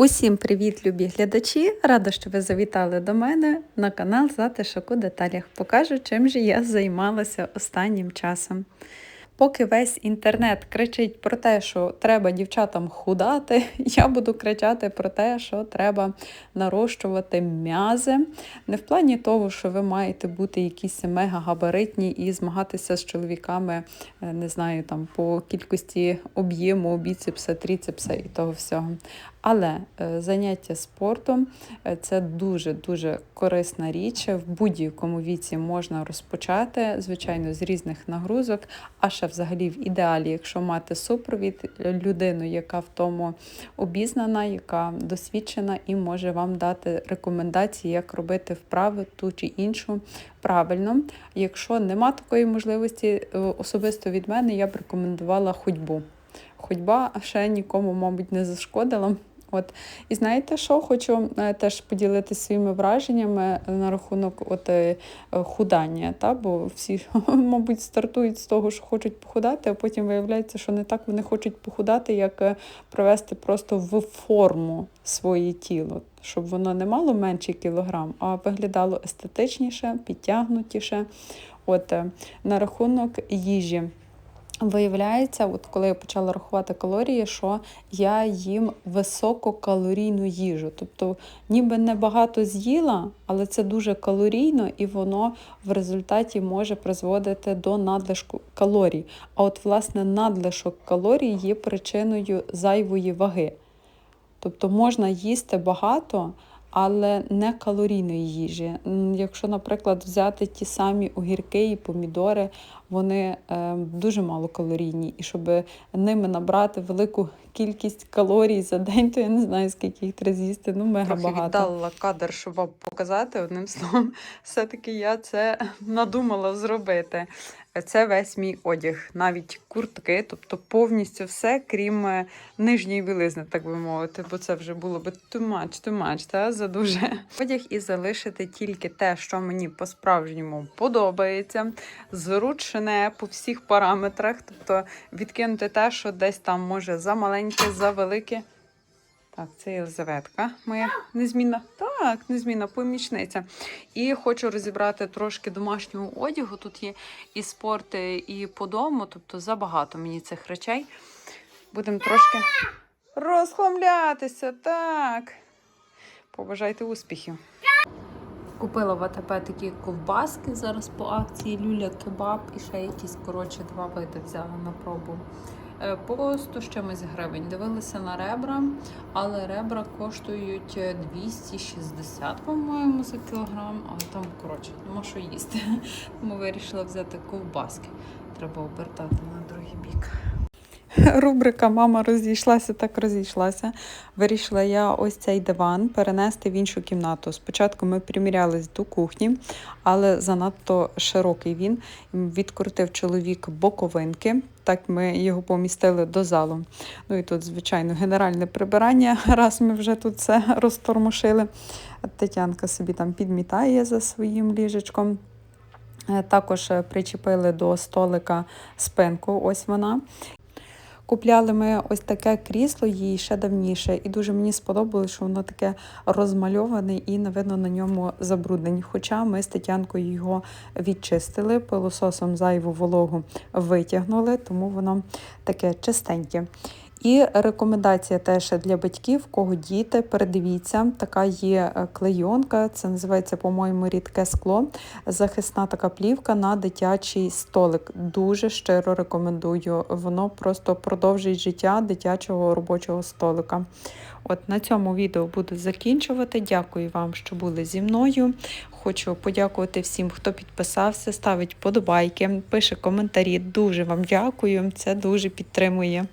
Усім привіт, любі глядачі! Рада, що ви завітали до мене на канал Затишок у деталях. Покажу, чим же я займалася останнім часом. Поки весь інтернет кричить про те, що треба дівчатам худати, я буду кричати про те, що треба нарощувати м'язи. Не в плані того, що ви маєте бути якісь мегагабаритні і змагатися з чоловіками, е, не знаю, там по кількості об'єму, біцепса, тріцепса і того всього. Але е, заняття спортом е, це дуже-дуже корисна річ. В будь-якому віці можна розпочати, звичайно, з різних нагрузок. А ще взагалі в ідеалі, якщо мати супровід, людину, яка в тому обізнана, яка досвідчена і може вам дати рекомендації, як робити вправи ту чи іншу правильно. Якщо нема такої можливості, е, особисто від мене я б рекомендувала ходьбу. Ходьба ще нікому, мабуть, не зашкодила. От. І знаєте що? Хочу е, теж поділитися своїми враженнями на рахунок от, е, худання. Та? Бо всі, мабуть, стартують з того, що хочуть похудати, а потім виявляється, що не так вони хочуть похудати, як е, привести просто в форму своє тіло, щоб воно не мало менший кілограм, а виглядало естетичніше, підтягнутіше. От, На рахунок їжі. Виявляється, от коли я почала рахувати калорії, що я їм висококалорійну їжу. Тобто, ніби небагато з'їла, але це дуже калорійно і воно в результаті може призводити до надлишку калорій. А от, власне, надлишок калорій є причиною зайвої ваги. Тобто можна їсти багато, але не калорійної їжі. Якщо, наприклад, взяти ті самі огірки і помідори, вони е, дуже мало калорійні, і щоб ними набрати велику кількість калорій за день, то я не знаю, скільки їх треба з'їсти. Ну, мега Трохи багато. віддалила кадр, щоб вам показати. Одним словом, все-таки я це надумала зробити. Це весь мій одяг, навіть куртки, тобто повністю все, крім е, нижньої білизни, так би мовити, бо це вже було би too much, too much, та задуже. Одяг і залишити тільки те, що мені по-справжньому подобається, зручне по всіх параметрах, тобто відкинути те, що десь там може замаленьке, завелике. Так, це Єлизаветка, моя незмінна. Так, незмінна помічниця. І хочу розібрати трошки домашнього одягу. Тут є і спорти, і по дому, тобто забагато мені цих речей. Будемо трошки розхламлятися. Так. Побажайте успіхів. Купила в АТП такі ковбаски зараз по акції Люля кебаб і ще якісь коротше два види взяла на пробу. Е, По 100 з гривень. Дивилися на ребра, але ребра коштують е, 260, по-моєму, за кілограм, але там, коротше, нема що їсти. Тому вирішила взяти ковбаски. Треба обертати на другий бік. Рубрика Мама розійшлася, так розійшлася. Вирішила я ось цей диван перенести в іншу кімнату. Спочатку ми примірялись до кухні, але занадто широкий він. Відкрутив чоловік боковинки. Так ми його помістили до залу. Ну і тут, звичайно, генеральне прибирання, раз ми вже тут це розтормошили. Тетянка собі там підмітає за своїм ліжечком. Е, Також е, причепили до столика спинку, ось вона. Купляли ми ось таке крісло їй ще давніше, і дуже мені сподобалось, що воно таке розмальоване і не видно на ньому забруднень. Хоча ми з Тетянкою його відчистили, пилососом зайву вологу витягнули, тому воно таке чистеньке. І рекомендація теж для батьків, кого діти, передивіться, така є е, клейонка, це називається, по-моєму, рідке скло, захисна така плівка на дитячий столик. Дуже щиро рекомендую. Воно просто продовжить життя дитячого робочого столика. От на цьому відео буду закінчувати. Дякую вам, що були зі мною. Хочу подякувати всім, хто підписався, ставить подобайки, пише коментарі. Дуже вам дякую. Це дуже підтримує.